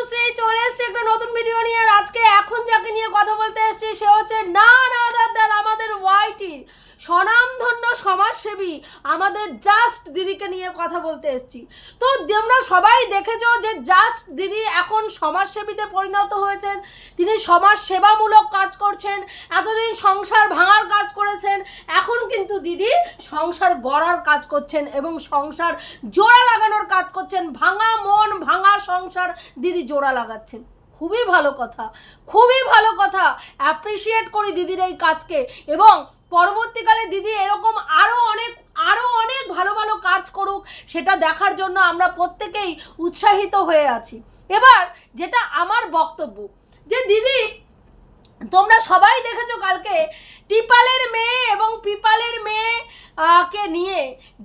তনুশ্রী চলে এসছে একটা নতুন ভিডিও নিয়ে। আর আজকে এখন যাকে নিয়ে কথা বলতে এসেছি, সে হচ্ছে না না দাদার, আমাদের ওয়াইটি স্বনামধন্য সমাজসেবী, আমাদের জাস্ট দিদিকে নিয়ে কথা বলতে এসেছি। তো তোমরা সবাই দেখেছ যে জাস্ট দিদি এখন সমাজসেবীতে পরিণত হয়েছেন। তিনি সমাজ সেবামূলক কাজ করছেন, এতদিন সংসার ভাঙার কাজ করেছেন। এখন কিন্তু দিদি সংসার গড়ার কাজ করছেন এবং সংসার জোড়া লাগানোর কাজ করছেন। ভাঙা মন, ভাঙা সংসার দিদি জোড়া লাগাচ্ছেন। খুবই ভালো কথা, খুবই ভালো কথা। অ্যাপ্রিসিয়েট করি দিদির এই কাজকে এবং পরবর্তীকালে দিদি এরকম আরও অনেক আরও অনেক ভালো ভালো কাজ করুক, সেটা দেখার জন্য আমরা প্রত্যেকেই উৎসাহিত হয়ে আছি। এবার যেটা আমার বক্তব্য, যে দিদি, তোমরা সবাই দেখেছ কালকে, টিপালের মেয়ে এবং পিপালের মেয়ে কে নিয়ে,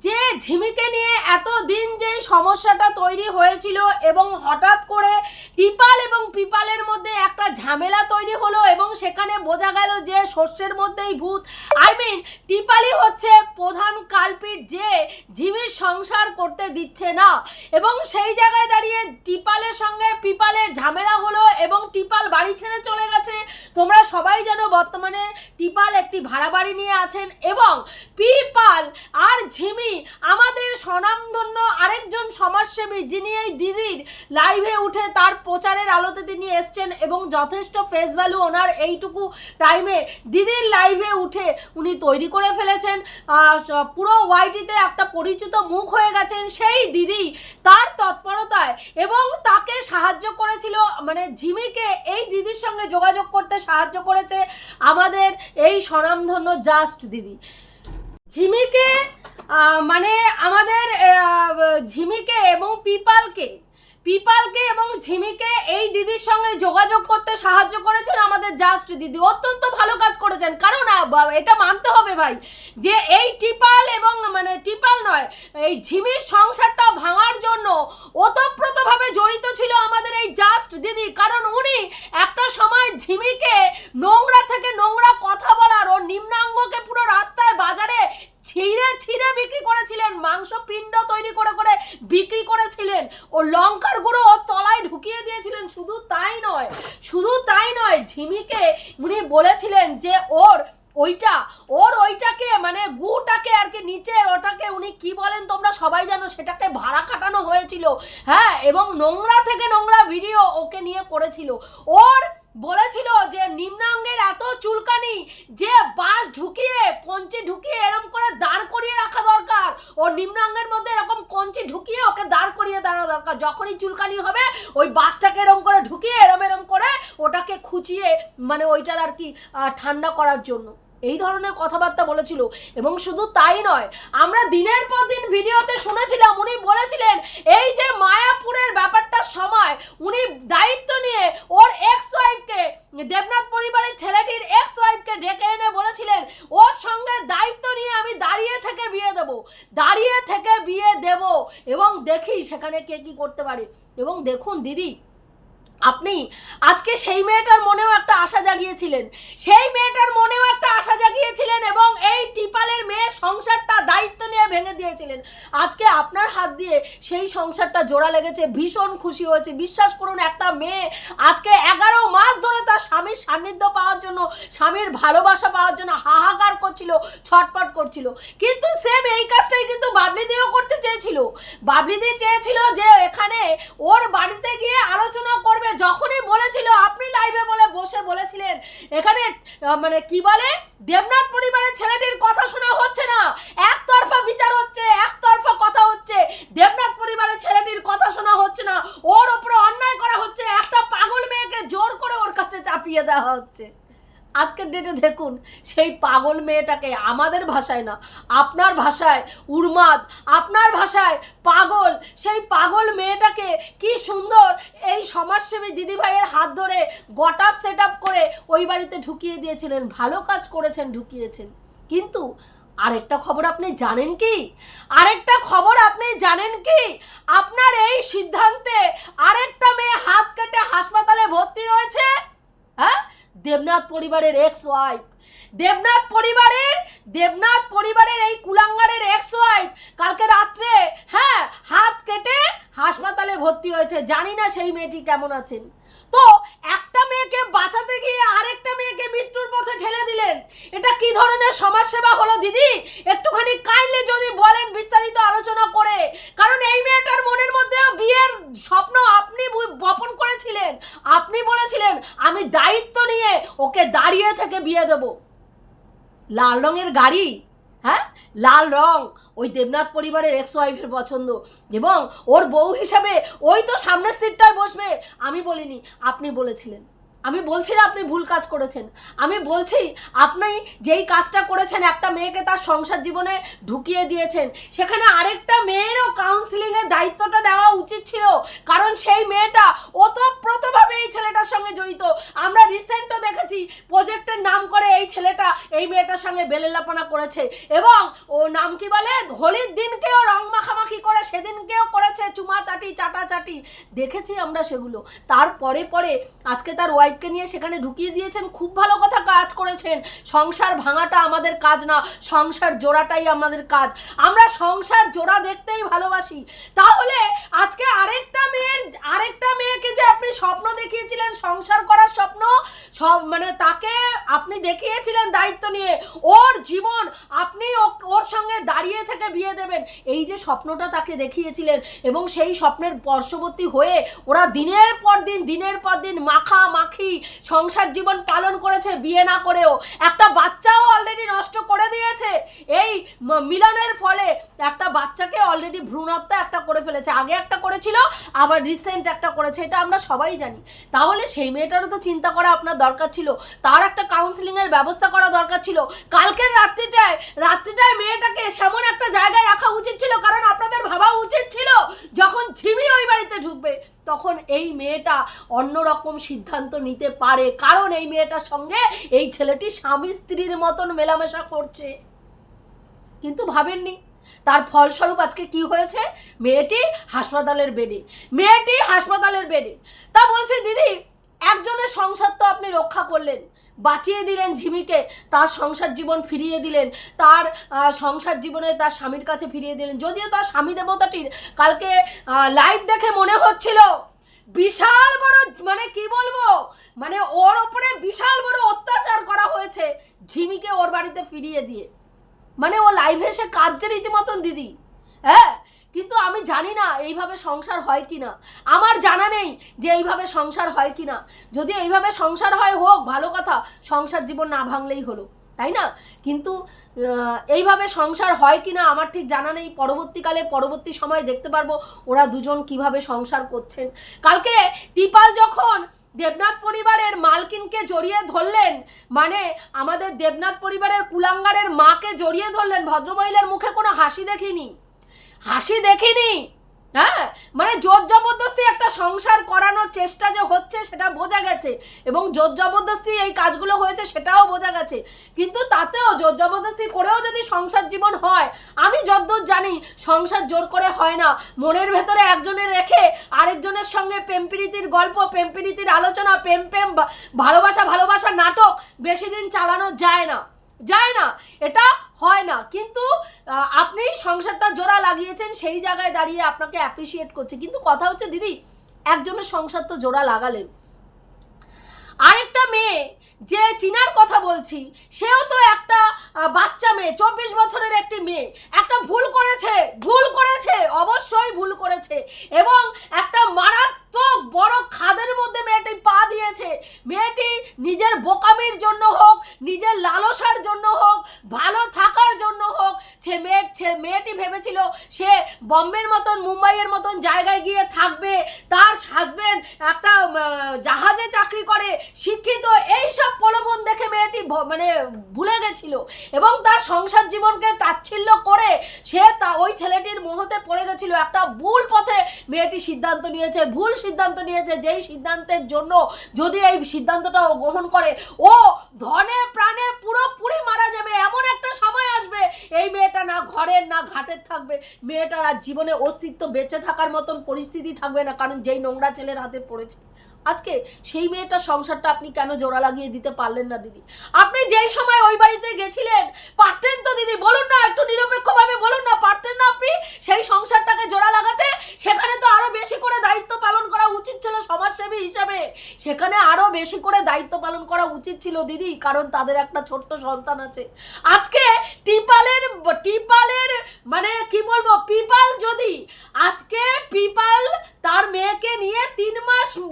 যে ঝিমিকে নিয়ে এত দিন যে সমস্যাটা তৈরি হয়েছিল এবং হঠাৎ করে টিপাল এবং পিপালের মধ্যে একটা ঝামেলা তৈরি হলো এবং সেখানে বোঝা গেল যে শস্যের মধ্যেই ভূত। আই মিন টিপালই হচ্ছে প্রধান কালপিট যে ঝিমির সংসার করতে দিচ্ছে না। এবং সেই জায়গায় দাঁড়িয়ে টিপালের সঙ্গে পিপালের ঝামেলা হলো এবং টিপাল বাড়ি ছেড়ে চলে গেছে। তোমরা সবাই জানো বর্তমানে টিপাল একটি ভাড়া বাড়ি নিয়ে আছেন এবং পিপাল আর ঝিমি আমাদের স্বনামধন্য আরেকজন সমাজসেবী যিনি এই দিদির লাইভে উঠে তার প্রচারের আলোতে তিনি এসছেন এবং যথেষ্ট ফেস ভ্যালু ওনার এইটুকু টাইমে দিদির লাইভে উঠে উনি তৈরি করে ফেলেছেন। পুরো ওয়াইটিতে একটা পরিচিত মুখ হয়ে গেছেন সেই দিদি তার তৎপরতায় এবং তাকে সাহায্য করেছিল মানে ঝিমিকে এই দিদির সঙ্গে যোগাযোগ করতে সাহায্য করেছে আমাদের এই স্বনামধন্য জাস্ট দিদি। ঝিমিকে মানে আমাদের ঝিমিকে এবং পিপালকে পিপালকে এবং ঝিমিকে এই দিদির সঙ্গে যোগাযোগ করতে সাহায্য করেছেন আমাদের জাস্ট দিদি। অত্যন্ত ভালো কাজ করেছেন। কারণ এটা মানতে হবে ভাই, যে এই টিপাল এবং মানে টিপাল নয়, এই ঝিমির সংসারটা ভাঙার জন্য ওতপ্রোতভাবে জড়িত ছিল আমাদের এই জাস্ট দিদি। কারণ উনি একটা সময় ঝিমিকে নোংরা থেকে নোংরা কথা বলার ও নিম্নাঙ্গকে পুরো রাস্তায়, বাজারে ছিঁড়ে ছিঁড়ে বিক্রি করেছিলেন, মাংস পিণ্ড তৈরি করে করে বিক্রি করেছিলেন। ও লঙ্কার গুঁড়ো ওর তলায় ঢুকিয়ে দিয়েছিলেন, শুধু তাই নয়, শুধু তাই নয়, ঝিমিকে উনি বলেছিলেন যে ওর ওইটা, ওর ওইটাকে মানে গুটাকে আর কি নিচে ওটাকে উনি কি বলেন তোমরা সবাই জানো, সেটাকে ভাড়া খাটানো হয়েছিল। হ্যাঁ এবং নোংরা থেকে নোংরা ভিডিও ওকে নিয়ে করেছিল। ওর বলেছিল যে নিম্নাঙ্গের এত চুলকানি, যে বাস ঢুকিয়ে, কঞ্চি ঢুকিয়ে এরকম করে দাঁড় করিয়ে রাখা দরকার। ও নিম্নাঙ্গের মধ্যে এরকম কঞ্চি ঢুকিয়ে ওকে দাঁড় করিয়ে দাঁড়া দরকার। যখনই চুলকানি হবে, ওই বাসটাকে এরম করে ঢুকিয়ে, এরম এরম করে ওটাকে খুঁচিয়ে মানে ওইটার আর কি ঠান্ডা করার জন্য। এই ধরনের কথাবার্তা বলেছিল। এবং শুধু তাই নয়, আমরা দিনের পর দিন ভিডিওতে শুনেছিলাম, উনি বলেছিলেন, এই যে মায়াপুরের ব্যাপারটার সময়, উনি দায়িত্ব নিয়ে ওর এক্স ওয়াইফকে দেবনাথ পরিবারের ছেলেটির এক্স ওয়াইফকে ডেকে এনে বলেছিলেন, ওর সঙ্গে দায়িত্ব নিয়ে আমি দাঁড়িয়ে থেকে বিয়ে দেব, দাঁড়িয়ে থেকে বিয়ে দেব, এবং দেখি সেখানে কে কি করতে পারে। এবং দেখুন দিদি আপনি? আজকে সেই মেয়েটার মনেও একটা আশা জাগিয়েছিলেন। সেই মেয়েটার মনেও একটা আশা জাগিয়েছিলেন এবং এই টিপালের মেয়ের সংসারটা দায়িত্ব নিয়ে ভেঙে দিয়েছিলেন। আজকে আপনার হাত দিয়ে সেই সংসারটা জোড়া লেগেছে, ভীষণ খুশি হয়েছে। বিশ্বাস করুন, একটা মেয়ে আজকে এগারো মাস ধরে তার স্বামীর সান্নিধ্য পাওয়ার জন্য, স্বামীর ভালোবাসা পাওয়ার জন্য হাহাকার করছিল ছটপট করছিল। কিন্তু সেম এই কাজটাই কিন্তু বাবলি দিয়েও করতে চেয়েছিল। বাবলি দিয়ে চেয়েছিল যে এখানে ওর বাড়িতে গিয়ে আলোচনা করবে যখনই বলেছিল, আপনি লাইভে বলে বসে বলেছিলেন। এখানে মানে কি বলে? দেবনাথ পরিবারের ছেলেটির কথা শোনা হচ্ছে না। একতরফা বিচার হচ্ছে, একতরফা কথা হচ্ছে। দেবনাথ পরিবারের ছেলেটির কথা শোনা হচ্ছে না। ওর ওপরে অন্যায় করা হচ্ছে। একটা পাগল মেয়েকে জোর করে ওর কাছে চাপিয়ে দেওয়া হচ্ছে। আজকের ডেটে দেখুন, সেই পাগল মেয়েটাকে আমাদের ভাষায় না, আপনার ভাষায় উন্মাদ আপনার ভাষায় পাগল, সেই পাগল মেয়েটাকে কি সুন্দর এই সমাজসেবী দিদিভাইয়ের হাত ধরে গট আপ সেট আপ করে ওই বাড়িতে ঢুকিয়ে দিয়েছিলেন, ভালো কাজ করেছেন, ঢুকিয়েছেন। কিন্তু আরেকটা খবর আপনি জানেন কি? আরেকটা খবর আপনি জানেন কি? আপনার এই সিদ্ধান্তে আরেকটা মেয়ে হাত কেটে হাসপাতালে ভর্তি রয়েছে? হ্যাঁ? দেবনাথ পরিবারের এক্স ওয়াইফ দেবনাথ পরিবারের দেবনাথ পরিবারের এই কুলাঙ্গারের এক্স ওয়াইফ কালকে রাত্রে হ্যাঁ হাত কেটে হাসপাতালে ভর্তি হয়েছে। জানি না সেই মেয়েটি কেমন আছেন। তো একটা মেয়েকে বাঁচাতে গিয়ে আরেকটা মেয়েকে মৃত্যুর পথে ঠেলে দিলেন। এটা কি ধরনের সমাজসেবা হলো দিদি? একটুখানি কাইন্ডলি যদি বলেন বিস্তারিত আলোচনা করে। কারণ এই মেয়েটার মনের মধ্যে বিয়ের স্বপ্ন আপনি বপন করেছিলেন। আপনি বলেছিলেন, আমি দায়িত্ব নিয়ে ওকে দাঁড়িয়ে থেকে বিয়ে দেব। লাল রঙের গাড়ি? হ্যাঁ? লাল রং। ওই দেবনাথ পরিবারের এক্স ওয়াইফের পছন্দ। এবং ওর বউ হিসাবে ওই তো সামনের সিটটায় বসবে। আমি বলিনি, আপনি বলেছিলেন। আমি বলছি না আপনি ভুল কাজ করেছেন। আমি বলছি, আপনি যেই কাজটা করেছেন, একটা মেয়েকে তার সংসার জীবনে ঢুকিয়ে দিয়েছেন, সেখানে আরেকটা মেয়েরও কাউন্সিলিংয়ের দায়িত্বটা নেওয়া উচিত ছিল, কারণ সেই মেয়েটা ওতপ্রোতভাবে এই ছেলেটার সঙ্গে জড়িত। আমরা রিসেন্টও দেখেছি প্রজেক্টের নাম করে এই ছেলেটা এই মেয়েটার সঙ্গে বেলেলাপনা করেছে এবং ও নাম কি বলে? হোলির দিনকেও রং মাখামাখি করে, সেদিনকেও করেছে চুমা চাটি চাটা চাটি দেখেছি আমরা সেগুলো। তারপরে পরে আজকে তার ওয়াইফকে নিয়ে সেখানে ঢুকিয়ে দিয়েছেন, খুব ভালো কথা কাজ করেছেন। সংসার ভাঙাটা আমাদের কাজ না, সংসার জোড়াটাই আমাদের কাজ। আমরা সংসার জোড়া দেখতেই ভালোবাসি। তাহলে আজকে আরেকটা মেয়ের, আরেকটা মেয়েকে যে আপনি স্বপ্ন দেখিয়েছিলেন, সংসার করার স্বপ্ন, সব মানে তাকে আপনি দেখিয়েছিলেন দায়িত্ব নিয়ে, ওর জীবন আপনি ওর সঙ্গে দাঁড়িয়ে থেকে বিয়ে দেবেন। এই যে স্বপ্নটা তাকে দেখিয়েছিলেন এবং সেই স্বপ্নের বর্ষবর্তী হয়ে ওরা দিনের পর দিন, দিনের পর দিন মাখা মাখি সংসার জীবন পালন করেছে বিয়ে না করেও? একটা বাচ্চাও অলরেডি নষ্ট করে দিয়েছে। এই মিলনের ফলে একটা বাচ্চাকে অলরেডি ভ্রূণহত্যা একটা করে ফেলেছে। আগে একটা করেছিল, আবার রিসেন্ট একটা করেছে, এটা আমরা সবাই জানি। তাহলে সেই মেয়েটারও তো চিন্তা করা আপনার দরকার ছিল। তার একটা কাউন্সিলিংয়ের ব্যবস্থা করা দরকার ছিল। কালকের রাত্রিটায় রাত্রিটায় মেয়েটাকে সেমন একটা জায়গায় রাখা উচিত ছিল, কারণ আপনাদের ভাবা উচিত ছিল, যখন ঝিমি ওই বাড়িতে ঢুকবে। তখন এই মেয়েটা অন্যরকম সিদ্ধান্ত নিতে পারে। কারণ এই মেয়েটার সঙ্গে এই ছেলেটি স্বামী স্ত্রীর মতন মেলামেশা করছে। কিন্তু ভাবেননি। তার ফলস্বরূপ আজকে কি হয়েছে? মেয়েটি হাসপাতালের বেডে। মেয়েটি হাসপাতালের বেডে। তা বলছে, দিদি একজনের সংসার তো আপনি রক্ষা করলেন, বাঁচিয়ে দিলেন ঝিমিকে, তার সংসার জীবন ফিরিয়ে দিলেন, তার সংসার জীবনে তার স্বামীর কাছে ফিরিয়ে দিলেন, যদিও তার স্বামী দেবতাটির কালকে লাইভ দেখে মনে হচ্ছিল। বিশাল বড় মানে কি বলব? মানে ওর ওপরে বিশাল বড় অত্যাচার করা হয়েছে ঝিমিকে ওর বাড়িতে ফিরিয়ে দিয়ে। মানে ও লাইভে এসে কাজের রীতিমতন, দিদি। হ্যাঁ? কিন্তু আমি জানি না এইভাবে সংসার হয় কি না আমার জানা নেই যে এইভাবে সংসার হয় কি না যদি এইভাবে সংসার হয়, হোক, ভালো কথা, সংসার জীবন না ভাঙলেই হলো, তাই না? কিন্তু এইভাবে সংসার হয় কি না আমার ঠিক জানা নেই। পরবর্তীকালে, পরবর্তী সময় দেখতে পারব ওরা দুজন কীভাবে সংসার করছেন। কালকে টিপাল যখন দেবনাথ পরিবারের মালকিনকে জড়িয়ে ধরলেন মানে আমাদের দেবনাথ পরিবারের কুলাঙ্গারের মাকে জড়িয়ে ধরলেন, ভদ্রমহিলার মুখে কোনো হাসি দেখিনি। হাসি দেখিনি? হ্যাঁ? মানে জোর জবরদস্তি একটা সংসার করানোর চেষ্টা যে হচ্ছে সেটা বোঝা গেছে। এবং জোর জবরদস্তি এই কাজগুলো হয়েছে সেটাও বোঝা গেছে। কিন্তু তাতেও জোর জবরদস্তি করেও যদি সংসার জীবন হয়, আমি যতদূর জানি সংসার জোর করে হয় না। মনের ভেতরে একজনের রেখে আরেকজনের সঙ্গে প্রেমপ্রীতির গল্প প্রেমপ্রীতির আলোচনা, প্রেম প্রেম ভালোবাসা ভালোবাসা নাটক বেশি দিন চালানো যায় না। যায় না, এটা হয় না। কিন্তু আপনি সংসারটা জোড়া লাগিয়েছেন, সেই জায়গায় দাঁড়িয়ে আপনাকে অ্যাপ্রিসিয়েট করছে। কিন্তু কথা হচ্ছে, দিদি, একজনের সংসার তো জোড়া লাগালেন। আরেকটা মেয়ে যে চিনার কথা বলছি, সেও তো একটা বাচ্চা মেয়ে, চব্বিশ বছরের একটি মেয়ে। একটা ভুল করেছে ভুল করেছে, অবশ্যই ভুল করেছে। এবং একটা মারাত্মক বড় খাদের মধ্যে মেয়েটি পা দিয়েছে। মেয়েটি নিজের বোকামির জন্য হোক, নিজের লালসার জন্য হোক, ভালো থাকার জন্য হোক, সে মেয়ে, সে মেয়েটি ভেবেছিল সে বম্বের মতন, মুম্বাইয়ের মতন জায়গায় গিয়ে থাকবে। তার হাজবেন্ড একটা জাহাজে চাকরি করে, শিক্ষিত, এই সব প্রলোভন দেখে মেয়েটি মানে ভুলে গেছিল এবং তার সংসার জীবনকে তাচ্ছিল্য করে সে তা ওই ছেলেটির মোহতে পড়ে গেছিল। একটা ভুল পথে মেয়েটি সিদ্ধান্ত নিয়েছে, ভুল সিদ্ধান্ত নিয়েছে। যেই সিদ্ধান্তের জন্য যদি এই সিদ্ধান্তটা গ্রহণ করে, ও ধনে প্রাণে পুরোপুরি মারা যাবে। এমন একটা সময় আসবে, এই মেয়েটা না ঘরের, না ঘাটের থাকবে। মেয়েটার আর জীবনে অস্তিত্ব বেঁচে থাকার মতন পরিস্থিতি থাকবে না, কারণ যেই নোংরা ছেলের হাতে পড়েছে আজকে সেই মেয়েটার সংসারটা আপনি কেন জোড়া লাগিয়ে দিতে পারলেন না, দিদি? আপনি যেই সময় ওই বাড়িতে গেছিলেন, পারতেন তো, দিদি। বলুন না, একটু নিরপেক্ষভাবে বলুন না, পারতেন না আপনি সেই সংসারটাকে জোড়া লাগাতে? সেখানে তো আরও বেশি করে দায়িত্ব পালন করা উচিত ছিল সমাজসেবী হিসাবে। সেখানে আরও বেশি করে দায়িত্ব পালন করা উচিত ছিল, দিদি, কারণ তাদের একটা ছোট্ট সন্তান আছে। আজকে টিপালের টিপালের মানে কি বলব, পিপাল যদি, আজকে পিপাল তার মেয়েকে নিয়ে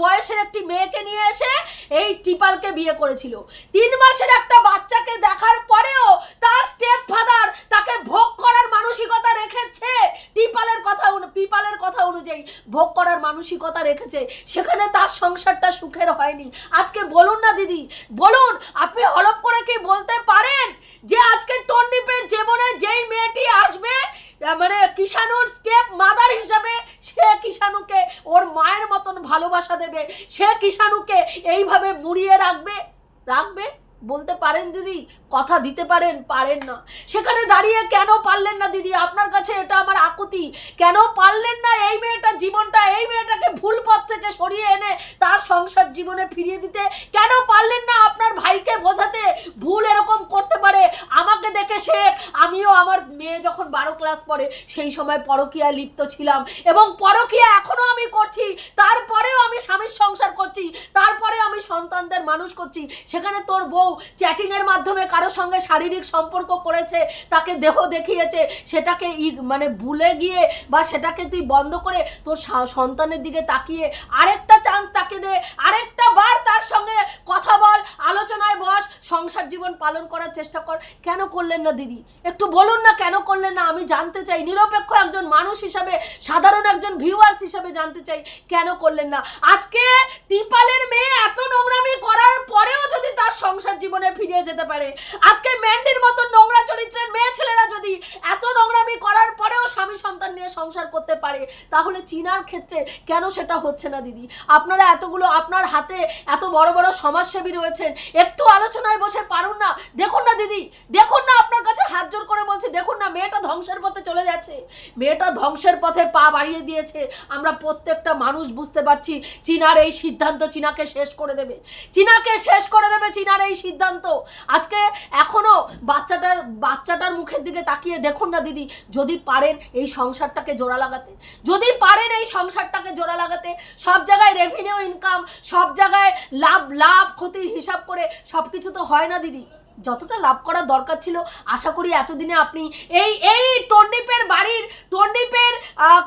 বয়সের একটি মেয়েকে নিয়ে এসে এই টিপালকে বিয়ে করেছিল। তিন মাসের একটা বাচ্চাকে দেখার পরেও তার স্টেপ ফাদার তাকে ভোগ করার মানসিকতা রেখেছে। টিপালের কথা পিপালের কথা অনুযায়ী ভোগ করার মানসিকতা রেখেছে। সেখানে তার সংসারটা সুখের হয়নি। আজকে বলুন না দিদি, বলুন, আপনি হলপ করে কি বলতে পারেন যে আজকে টন্ডিপের জীবনে যেই মেয়েটি আসবে মানে কিষাণুর স্টেপ মাদার হিসাবে সে কিষাণুকে ওর মায়ের মতন ভালোবাসা দেবে। সে কিষাণুকে এইভাবে মুড়িয়ে রাখবে? রাখবে? বলতে পারেন দিদি, কথা দিতে পারেন পারেন না। সেখানে দাঁড়িয়ে কেন পারলেন না দিদি? আপনার কাছে এটা আমার আকুতি। কেন পারলেন না এই মেয়েটার জীবনটা, এই মেয়েটাকে ভুল পথ থেকে সরিয়ে এনে তার সংসার জীবনে ফিরিয়ে দিতে? কেন পারলেন না আপনার ভাইকে বোঝাতে? ভুল এরকম করতে পারে। আমাকে দেখে শেখ, আমিও আমার মেয়ে যখন বারো ক্লাস পড়ে, সেই সময় পরকীয়া লিপ্ত ছিলাম এবং পরকীয়া এখনও আমি করছি। তারপরেও আমি স্বামীর সংসার করছি। তারপরে আমি সন্তানদের মানুষ করছি। সেখানে তোর বউ চ্যাটিং এর মাধ্যমে কারও সঙ্গে শারীরিক সম্পর্ক করেছে, তাকে দেহ দেখিয়েছে, সেটাকে মানে ভুলে গিয়ে বা সেটাকে তুই বন্ধ করে তোর সন্তানের দিকে তাকিয়ে আরেকটা চান্স তাকে দে আরেকটা বার তার সঙ্গে কথা বল আলোচনায় বস সংসার জীবন পালন করার চেষ্টা কর। কেন করলেন না দিদি? একটু বলুন না কেন করলেন না? আমি জানতে চাই। নিরপেক্ষ একজন মানুষ হিসাবে, সাধারণ একজন ভিউয়ার্স হিসাবে জানতে চাই কেন করলেন না? আজকে টিপালের মেয়ে এত নোংরামি করার পরেও যদি তার সংসার জীবনে ফিরে যেতে পারে, আজকে ম্যান্ডির মতো নোংরা চরিত্রের মেয়ে ছেলেরা যদি এত নোংরামি করার পরেও স্বামী সন্তান নিয়ে সংসার করতে পারে, তাহলে চীনার ক্ষেত্রে কেন সেটা হচ্ছে না দিদি? আপনারা এতগুলো, আপনার হাতে এত বড় বড় সমাজসেবী রয়েছেন, একটু আলোচনায় বসে পারুন না? দেখুন না দিদি, দেখুন না আপনার কাছে হাত জোর করে বলছি, দেখুন না মেয়েটা ধ্বংসের পথে চলে যাচ্ছে। মেয়েটা ধ্বংসের পথে পা বাড়িয়ে দিয়েছে। আমরা প্রত্যেকটা মানুষ বুঝতে পারছি, চীনার এই সিদ্ধান্ত চীনাকে শেষ করে দেবে। চীনাকে শেষ করে দেবে চীনার এই সিদ্ধান্ত। আজকে এখনও বাচ্চাটার বাচ্চাটার মুখের দিকে তাকিয়ে দেখুন না দিদি, যদি পারেন এই সংসারটাকে জোড়া লাগাতে। যদি পারেন এই সংসারটাকে জোড়া লাগাতে, সব জায়গায় রেভিনিউ ইনকাম সব জায়গায় লাভ লাভ, ক্ষতির হিসাব করে সব কিছু তো হয় না দিদি। যতটা লাভ করার দরকার ছিল, আশা করি এতদিনে আপনি এই এই টন্ডিপের বাড়ির, টন্ডিপের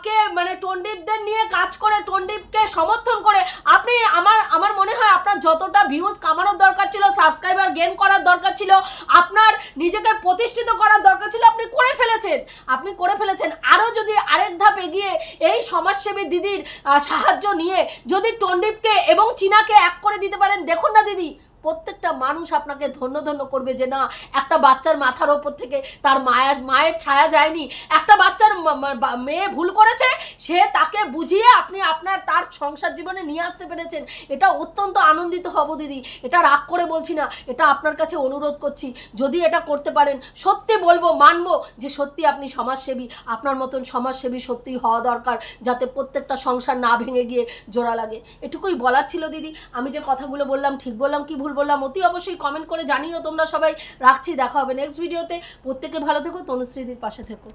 কে মানে টন্ডিপদের নিয়ে কাজ করে, টন্ডিপকে সমর্থন করে আপনি আমার আমার মনে হয় আপনার যতটা ভিউজ কামানোর দরকার ছিল সাবস্ক্রাইবার গেন করার দরকার ছিল, আপনার নিজেকে প্রতিষ্ঠিত করার দরকার ছিল, আপনি করে ফেলেছেন। আপনি করে ফেলেছেন। আরও যদি আরেক ধাপ এগিয়ে এই সমাজসেবী দিদির সাহায্য নিয়ে যদি টন্ডিপকে এবং চীনাকে এক করে দিতে পারেন, দেখুন না দিদি প্রত্যেকটা মানুষ আপনাকে ধন্য ধন্য করবে যে না, একটা বাচ্চার মাথার ওপর থেকে তার মায়ের মায়ের ছায়া যায়নি। একটা বাচ্চার মেয়ে ভুল করেছে, সে তাকে বুঝিয়ে আপনি আপনার তার সংসার জীবনে নিয়ে আসতে পেরেছেন। এটা অত্যন্ত আনন্দিত হব দিদি। এটা রাগ করে বলছি না, এটা আপনার কাছে অনুরোধ করছি। যদি এটা করতে পারেন, সত্যি বলব, মানবো যে সত্যি আপনি সমাজসেবী। আপনার মতন সমাজসেবী সত্যি হওয়া দরকার, যাতে প্রত্যেকটা সংসার না ভেঙে গিয়ে জোড়া লাগে। এটুকুই বলার ছিল দিদি। আমি যে কথাগুলো বললাম, ঠিক বললাম কি ভুল বললাম, অতি অবশ্যই কমেন্ট করে জানিও, তোমরা সবাই রাখছি, দেখা হবে নেক্সট ভিডিওতে প্রত্যেকে ভালো থেকো, তনুশ্রীদির পাশে থেকো।